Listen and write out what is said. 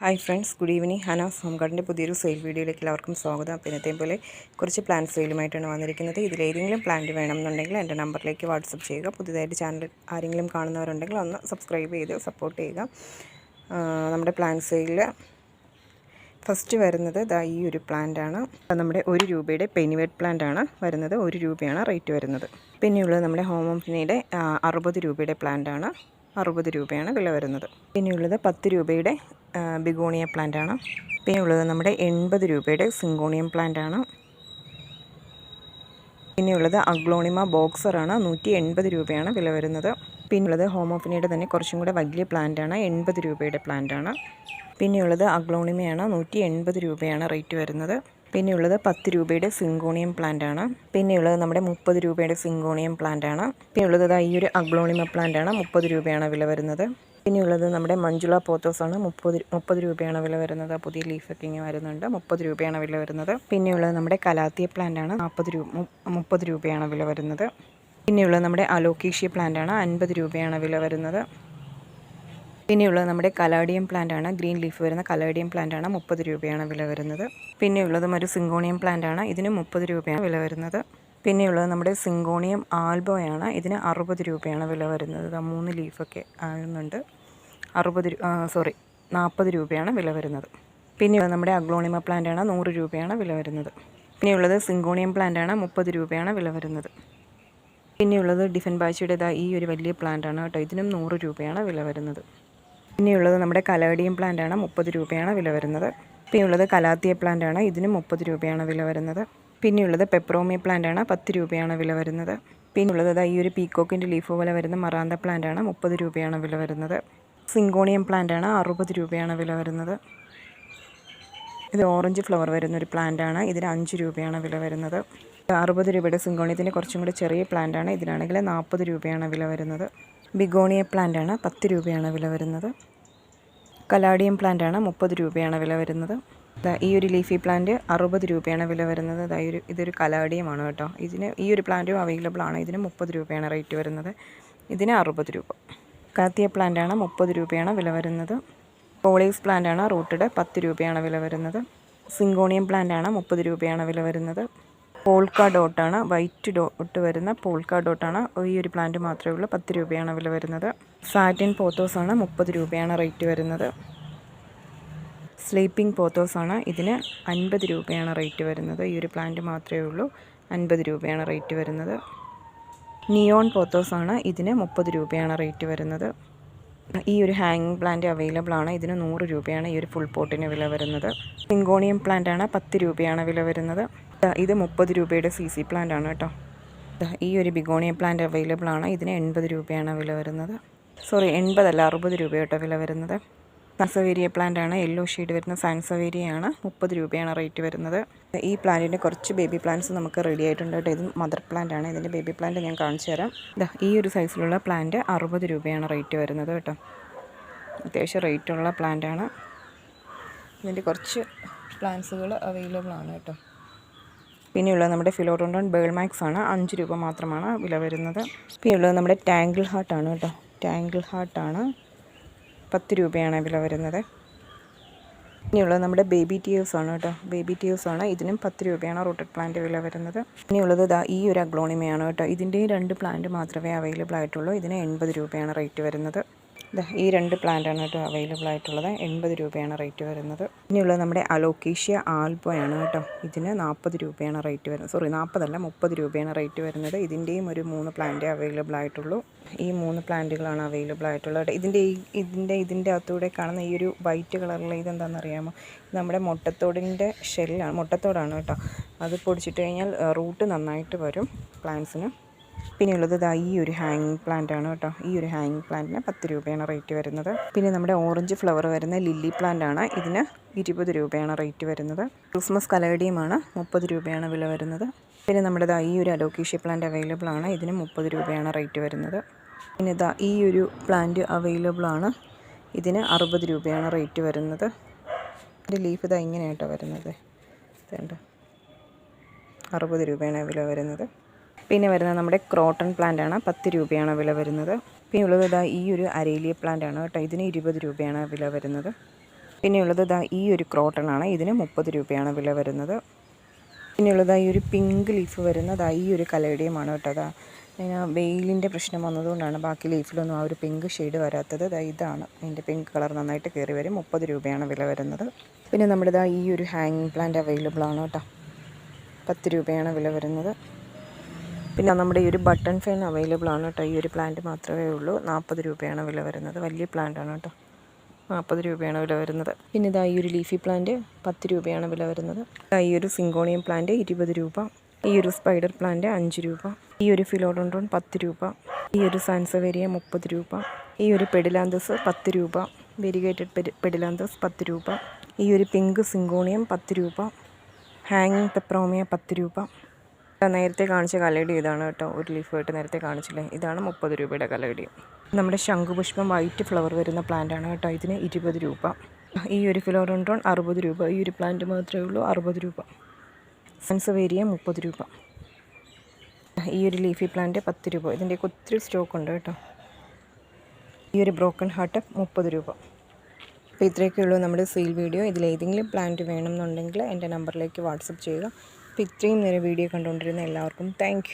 Hi friends good evening Hanas home ഗാർഡന്റെ പുതിയൊരു sale വീഡിയോയിലേക്ക് എല്ലാവർക്കും സ്വാഗതം. അപ്പോൾ ഇന്നത്തെയും പോലെ കുറച്ച് പ്ലാന്റ് സെയിലുമായിട്ടാണ് വന്നിരിക്കുന്നത്. ഇതിലേതെങ്കിലും പ്ലാന്റ് വേണമെന്നുണ്ടെങ്കിൽ എന്റെ നമ്പറിലേക്ക് വാട്സപ്പ് ചെയ്യുക. പുതിയതായിട്ട് ചാനൽ ആരെങ്കിലും കാണുന്നവരുണ്ടെങ്കിൽ ഒന്ന് സബ്സ്ക്രൈബ് ചെയ്ത് സപ്പോർട്ട് ചെയ്യുക. നമ്മുടെ പ്ലാന്റ് സെയിലിൽ ഫസ്റ്റ് വരുന്നത് ദാ ഈ ഒരു ആണ്. നമ്മുടെ ഒരു രൂപയുടെ പെനിവേറ്റ് ആണ്. വരുന്നത് ഒരു രൂപയാണ് റേറ്റ് വരുന്നത്. പിന്നെയുള്ളത് നമ്മുടെ ഹോമോഫിനിയുടെ അറുപത് രൂപയുടെ ആണ്. അറുപത് രൂപയാണ് വില വരുന്നത്. പിന്നെയുള്ളത് പത്ത് രൂപയുടെ ബിഗോണിയ പ്ലാന്റ് ആണ്. പിന്നെയുള്ളത് നമ്മുടെ എൺപത് രൂപയുടെ സിങ്കോണിയം പ്ലാന്റ് ആണ്. പിന്നെയുള്ളത് അഗ്ലോണിമ ബോക്സറാണ് നൂറ്റി എൺപത് രൂപയാണ് വില വരുന്നത്. പിന്നെയുള്ളത് ഹോമോഫിനിയുടെ തന്നെ കുറച്ചും കൂടെ വലിയ പ്ലാന്റ് ആണ്. എൺപത് രൂപയുടെ പ്ലാന്റ് ആണ്. പിന്നെയുള്ളത് അഗ്ലോണിമയാണ്. നൂറ്റി എൺപത് രൂപയാണ് റേറ്റ് വരുന്നത്. പിന്നെയുള്ളത് പത്ത് രൂപയുടെ സിങ്കോണിയം പ്ലാന്റ് ആണ് പിന്നെയുള്ളത് നമ്മുടെ മുപ്പത് രൂപയുടെ സിങ്കോണിയം പ്ലാന്റ് ആണ് പിന്നെയുള്ളത് ഈ ഒരു അഗ്ലോണിമ പ്ലാന്റ് ആണ് മുപ്പത് രൂപയാണ് വില വരുന്നത്. പിന്നെയുള്ളത് നമ്മുടെ മഞ്ജുള പോത്തോസ് ആണ് മുപ്പത് മുപ്പത് രൂപയാണ് വില വരുന്നത്. പുതിയ ലീഫൊക്കെ ഇങ്ങനെ വരുന്നുണ്ട്. മുപ്പത് രൂപയാണ് വില വരുന്നത്. പിന്നെയുള്ളത് നമ്മുടെ കലാത്തിയ പ്ലാന്റ് ആണ് നാൽപ്പത് രൂപ മുപ്പത് രൂപയാണ് വില വരുന്നത്. പിന്നെയുള്ളത് നമ്മുടെ അലോക്കേഷ്യ പ്ലാന്റ് ആണ് അൻപത് രൂപയാണ് വില വരുന്നത്. പിന്നെയുള്ളത് നമ്മുടെ കലാഡിയം പ്ലാന്റ് ആണ് ഗ്രീൻ ലീഫ് വരുന്ന കലാഡിയം പ്ലാന്റ് ആണ് മുപ്പത് രൂപയാണ് വില വരുന്നത്. പിന്നെയുള്ളതും ഒരു സിങ്കോണിയം പ്ലാന്റ് ആണ് ഇതിന് മുപ്പത് രൂപയാണ് വില വരുന്നത്. പിന്നെയുള്ളത് നമ്മുടെ സിങ്കോണിയം ആൽബോയാണ്. ഇതിന് അറുപത് രൂപയാണ് വില വരുന്നത്. മൂന്ന് ലീഫൊക്കെ ആകുന്നുണ്ട്. അറുപത് സോറി നാൽപ്പത് രൂപയാണ് വില വരുന്നത്. പിന്നെയുള്ളത് നമ്മുടെ അഗ്ലോണിമ പ്ലാന്റ് ആണ് നൂറ് രൂപയാണ് വില വരുന്നത്. പിന്നെയുള്ളത് സിങ്കോണിയം പ്ലാന്റ് ആണ് മുപ്പത് രൂപയാണ് വില വരുന്നത്. പിന്നെയുള്ളത് ഡിഫൻ ബാച്ചിയുടേതാ ഈ ഒരു വലിയ പ്ലാന്റ് ആണ് കേട്ടോ. ഇതിനും നൂറ് രൂപയാണ് വില വരുന്നത്. പിന്നെയുള്ളത് നമ്മുടെ കലാഡിയം പ്ലാന്റാണ് മുപ്പത് രൂപയാണ് വില വരുന്നത്. പിന്നെയുള്ളത് കലാത്തിയ പ്ലാന്റാണ് ഇതിനും മുപ്പത് രൂപയാണ് വില വരുന്നത്. പിന്നെയുള്ളത് പെപ്രോമിയ പ്ലാന്റ് ആണ് പത്ത് രൂപയാണ് വില വരുന്നത്. പിന്നുള്ളത് ഈ ഒരു പീക്കോക്കിന്റെ ലീഫ് പോലെ വരുന്ന മറാന്ത പ്ലാന്റാണ് മുപ്പത് രൂപയാണ് വില വരുന്നത്. സിങ്കോണിയം പ്ലാന്റ് ആണ് അറുപത് രൂപയാണ് വില വരുന്നത്. ഇത് ഓറഞ്ച് ഫ്ലവർ വരുന്ന ഒരു പ്ലാന്റ് ആണ് ഇതിന് അഞ്ച് രൂപയാണ് വില വരുന്നത്. അറുപത് രൂപയുടെ സിങ്കോണിയത്തിന്റെ കുറച്ചും കൂടി ചെറിയ പ്ലാന്റ് ആണ് ഇതിനാണെങ്കിൽ നാൽപ്പത് രൂപയാണ് വില വരുന്നത്. ബിഗോണിയ പ്ലാന്റ് ആണ് പത്ത് രൂപയാണ് വില വരുന്നത്. കലാഡിയം പ്ലാന്റ് ആണ് മുപ്പത് രൂപയാണ് വില വരുന്നത്. ഈ ഒരു ലീഫി പ്ലാന്റ് അറുപത് രൂപയാണ് വില വരുന്നത്. ഈ ഒരു ഇതൊരു കലാഡിയമാണ് കേട്ടോ. ഇതിന് ഈ ഒരു പ്ലാന്റും അവൈലബിൾ ആണ്. ഇതിന് മുപ്പത് രൂപയാണ് റേറ്റ് വരുന്നത്. ഇതിന് അറുപത് രൂപ. കാത്തിയ പ്ലാന്റ് ആണ് മുപ്പത് രൂപയാണ് വില വരുന്നത്. പോളീസ് പ്ലാന്റ് ആണ് റൂട്ടഡ് പത്ത് രൂപയാണ് വില വരുന്നത്. സിങ്കോണിയം പ്ലാന്റ് ആണ് മുപ്പത് രൂപയാണ് വില വരുന്നത്. പോൾക്ക ഡോട്ടാണ് വൈറ്റ് ഡോട്ട് വരുന്ന പോൾക്ക ഡോട്ടാണ് ഈ ഒരു പ്ലാന്റ് മാത്രമേ ഉള്ളൂ പത്ത് രൂപയാണ് വില വരുന്നത്. സാറ്റിൻ പോത്തോസാണ് മുപ്പത് രൂപയാണ് റേറ്റ് വരുന്നത്. സ്ലീപ്പിംഗ് പോത്തോസാണ് ഇതിന് അൻപത് രൂപയാണ് റേറ്റ് വരുന്നത്. ഈ ഒരു പ്ലാന്റ് മാത്രമേ ഉള്ളൂ. അൻപത് രൂപയാണ് റേറ്റ് വരുന്നത്. നിയോൺ പോത്തോസാണ് ഇതിന് മുപ്പത് രൂപയാണ് റേറ്റ് വരുന്നത്. ഈ ഒരു ഹാങ്ങിങ് പ്ലാന്റ് അവൈലബിൾ ആണ്. ഇതിന് നൂറ് രൂപയാണ് ഈ ഒരു ഫുൾ പോട്ടിന് വില വരുന്നത്. സിങ്കോണിയം പ്ലാന്റ് ആണ് പത്ത് രൂപയാണ് വില വരുന്നത്. ഇത് മുപ്പത് രൂപയുടെ സി സി പ്ലാന്റ് ആണ് കേട്ടോ. ഈ ഒരു ബിഗോണിയം പ്ലാന്റ് അവൈലബിൾ ആണ്. ഇതിന് എൺപത് രൂപയാണ് വില വരുന്നത്. സോറി എൺപതല്ല അറുപത് രൂപ വില വരുന്നത്. സാൻസവേരിയ പ്ലാന്റ് ആണ് യെല്ലോ ഷെയ്ഡ് വരുന്ന സാൻസവേരിയ ആണ് മുപ്പത് രൂപയാണ് റേറ്റ് വരുന്നത്. ഈ പ്ലാന്റിന്റെ കുറച്ച് ബേബി പ്ലാന്റ്സ് നമുക്ക് റെഡി ആയിട്ടുണ്ട് കേട്ടോ. ഇത് മദർ പ്ലാന്റ് ആണ് ഇതിന്റെ ബേബി പ്ലാന്റ് ഞാൻ കാണിച്ചു തരാം. ദാ ഈ ഒരു സൈസിലുള്ള പ്ലാന്റ് അറുപത് രൂപയാണ് റേറ്റ് വരുന്നത് കേട്ടോ. അത്യാവശ്യം റേറ്റുള്ള പ്ലാന്റ് ആണ്. ഇതിന്റെ കുറച്ച് പ്ലാന്റ്സുകൾ അവൈലബിൾ ആണ് കേട്ടോ. പിന്നെയുള്ളത് നമ്മുടെ ഫിലോഡോണ്ടോൺ ബേൾമാക്സ് ആണ് അഞ്ച് രൂപ മാത്രമാണ് വില വരുന്നത്. പിന്നെയുള്ളത് നമ്മുടെ ടാങ്കിൾ ഹാർട്ടാണ് കേട്ടോ. ടാങ്കിൾ ഹാർട്ടാണ് പത്ത് രൂപയാണ് വില വരുന്നത്. ഇനിയുള്ളത് നമ്മുടെ ബേബി ടീവ്സ് ആണ് കേട്ടോ. ബേബി ടീവ്സ് ആണ്. ഇതിനും പത്ത് രൂപയാണ് റൂട്ടഡ് പ്ലാന്റ് വില വരുന്നത്. ഇനിയുള്ളത് ഇതാ ഈ ഒരു അഗ്ലോണിമയാണ് കേട്ടോ. ഇതിന്റെയും രണ്ട് പ്ലാന്റ് മാത്രമേ അവൈലബിൾ ആയിട്ടുള്ളൂ. ഇതിന് എൺപത് രൂപയാണ് റേറ്റ് വരുന്നത്. ഈ രണ്ട് പ്ലാന്റാണ് കേട്ടോ അവൈലബിൾ ആയിട്ടുള്ളത്. എൺപത് രൂപയാണ് റേറ്റ് വരുന്നത്. ഇനിയുള്ളത് നമ്മുടെ അലോക്കേഷ്യ ആൽബോയാണ് കേട്ടോ. ഇതിന് നാൽപ്പത് രൂപയാണ് റേറ്റ് വരുന്നത്. സോറി നാൽപ്പതല്ല മുപ്പത് രൂപയാണ് റേറ്റ് വരുന്നത്. ഇതിന്റെയും ഒരു മൂന്ന് പ്ലാന്റേ അവൈലബിൾ ആയിട്ടുള്ളൂ. ഈ മൂന്ന് പ്ലാന്റുകളാണ് അവൈലബിൾ ആയിട്ടുള്ളത് ഇതിന്റെ ഈ ഇതിന്റെ ഇതിന്റെ അകത്തൂടെ കാണുന്ന ഈ ഒരു വൈറ്റ് കളറിലുള്ള ഇതെന്താണെന്ന് അറിയാമോ നമ്മുടെ മുട്ടത്തോടിന്റെ ഷെല്ലാണ് മുട്ടത്തോടാണ് കേട്ടോ. അത് പൊടിച്ചിട്ട് കഴിഞ്ഞാൽ റൂട്ട് നന്നായിട്ട് വരും പ്ലാന്റ്സിന് പിന്നെയുള്ളത് ഇതാ ഈ ഒരു ഹാങ്ങിങ് പ്ലാന്റ് ആണ് കേട്ടോ. ഈ ഒരു ഹാങ്ങിങ് പ്ലാന്റിന് പത്ത് രൂപയാണ് റേറ്റ് വരുന്നത്. പിന്നെ നമ്മുടെ ഓറഞ്ച് ഫ്ലവർ വരുന്ന ലില്ലി പ്ലാന്റ് ആണ്. ഇതിന് ഇരുപത് രൂപയാണ് റേറ്റ് വരുന്നത്. ക്രിസ്മസ് കലേഡിയമാണ് മുപ്പത് രൂപയാണ് വില വരുന്നത്. പിന്നെ നമ്മുടെ ദാ ഈ ഒരു അലോക്കേഷ്യ പ്ലാന്റ് അവൈലബിൾ ആണ്. ഇതിന് മുപ്പത് രൂപയാണ് റേറ്റ് വരുന്നത്. പിന്നെ ഇതാ ഈ ഒരു പ്ലാന്റ് അവൈലബിൾ ആണ്. ഇതിന് അറുപത് രൂപയാണ് റേറ്റ് വരുന്നത്. ഇതിന്റെ ലീഫ് ഇതാ ഇങ്ങനെ കേട്ടോ വരുന്നത് അറുപത് രൂപയാണ് വില വരുന്നത്. പിന്നെ വരുന്നത് നമ്മുടെ ക്രോട്ടൺ പ്ലാന്റ് ആണ്. പത്ത് രൂപയാണ് വില വരുന്നത്. പിന്നെ ഉള്ളത് ഇതാ ഈ ഒരു അരേലിയ പ്ലാന്റ് ആണ് കേട്ടോ. ഇതിന് ഇരുപത് രൂപയാണ് വില വരുന്നത്. പിന്നെയുള്ളത് ഇതാ ഈ ഒരു ക്രോട്ടൺ ആണ്. ഇതിന് മുപ്പത് രൂപയാണ് വില വരുന്നത്. പിന്നെ പിന്നെയുള്ളത് ഈ ഒരു പിങ്ക് ലീഫ് വരുന്നത് ഈ ഒരു കലേഡിയമാണ് കേട്ടോ അതാ പിന്നെ വെയിലിന്റെ പ്രശ്നം വന്നതുകൊണ്ടാണ് ബാക്കി ലീഫിലൊന്നും ആ ഒരു പിങ്ക് ഷെയ്ഡ് വരാത്തത്. ഇതാണ്. അതിന്റെ പിങ്ക് കളർ നന്നായിട്ട് കയറി വരും. മുപ്പത് രൂപയാണ് വില വരുന്നത്. പിന്നെ നമ്മുടെ ഈ ഒരു ഹാങ്ങിങ് പ്ലാന്റ് അവൈലബിൾ ആണ് കേട്ടോ. പത്ത് രൂപയാണ് വില വരുന്നത്. പിന്നെ നമ്മുടെ ഈ ഒരു ബട്ടൺ ഫാൻ അവൈലബിൾ ആണ് കേട്ടോ. ഈ ഒരു പ്ലാന്റ് മാത്രമേ ഉള്ളൂ. നാൽപ്പത് രൂപയാണ് വില വരുന്നത്. വലിയ പ്ലാന്റ് ആണ് കേട്ടോ. നാൽപ്പത് രൂപയാണ് വില വരുന്നത്. പിന്നെ ഇതാ ഈ ഒരു ലീഫി പ്ലാന്റ് പത്ത് രൂപയാണ് വില വരുന്നത്. ഈ ഒരു സിങ്കോണിയം പ്ലാന്റ് ഇരുപത് രൂപ. ഈ ഒരു സ്പൈഡർ പ്ലാന്റ് അഞ്ച് രൂപ. ഈ ഒരു ഫിലോഡോൺ പത്ത് രൂപ. ഈ ഒരു സാൻസവേരിയ മുപ്പത് രൂപ. ഈ ഒരു പെഡിലാന്തസ് പത്ത് രൂപ. വെരിഗേറ്റഡ് പെഡിലാന്തസ് പത്ത് രൂപ. ഈ ഒരു പിങ്ക് സിങ്കോണിയം പത്ത് രൂപ. ഹാങ്ങിങ് പെപ്രോമിയ പത്ത് രൂപ. നേരത്തെ കാണിച്ച കലയുടെ ഇതാണ് കേട്ടോ. ഒരു ലീഫ് ആയിട്ട് നേരത്തെ കാണിച്ചില്ലേ? ഇതാണ് മുപ്പത് രൂപയുടെ കലയുടെ നമ്മുടെ ശംഖുപുഷ്പം വൈറ്റ് ഫ്ലവർ വരുന്ന പ്ലാന്റ് ആണ് കേട്ടോ. ഇതിന് ഇരുപത് രൂപ. ഈ ഒരു ഫിലോഡോൺഡ്രോൺ അറുപത് രൂപ. ഈ ഒരു പ്ലാന്റ് മാത്രമേ ഉള്ളൂ അറുപത് രൂപ. സൺസവേരിയ മുപ്പത് രൂപ. ഈ ഒരു ലീഫി പ്ലാന്റ് പത്ത് രൂപ. ഇതിന്റെയൊക്കെ ഒത്തിരി സ്റ്റോക്ക് ഉണ്ട് കേട്ടോ. ഈ ഒരു ബ്രോക്കൺ ഹാർട്ട് മുപ്പത് രൂപ. അപ്പോൾ ഇത്രയൊക്കെ ഉള്ളൂ നമ്മുടെ സെയിൽ വീഡിയോ ഇതിലേതെങ്കിലും പ്ലാന്റ് വേണമെന്നുണ്ടെങ്കിൽ എന്റെ നമ്പറിലേക്ക് വാട്സപ്പ് ചെയ്യുക. അപ്പോൾ ഇത്രയും നേരം വീഡിയോ കണ്ടുകൊണ്ടിരുന്ന എല്ലാവർക്കും താങ്ക്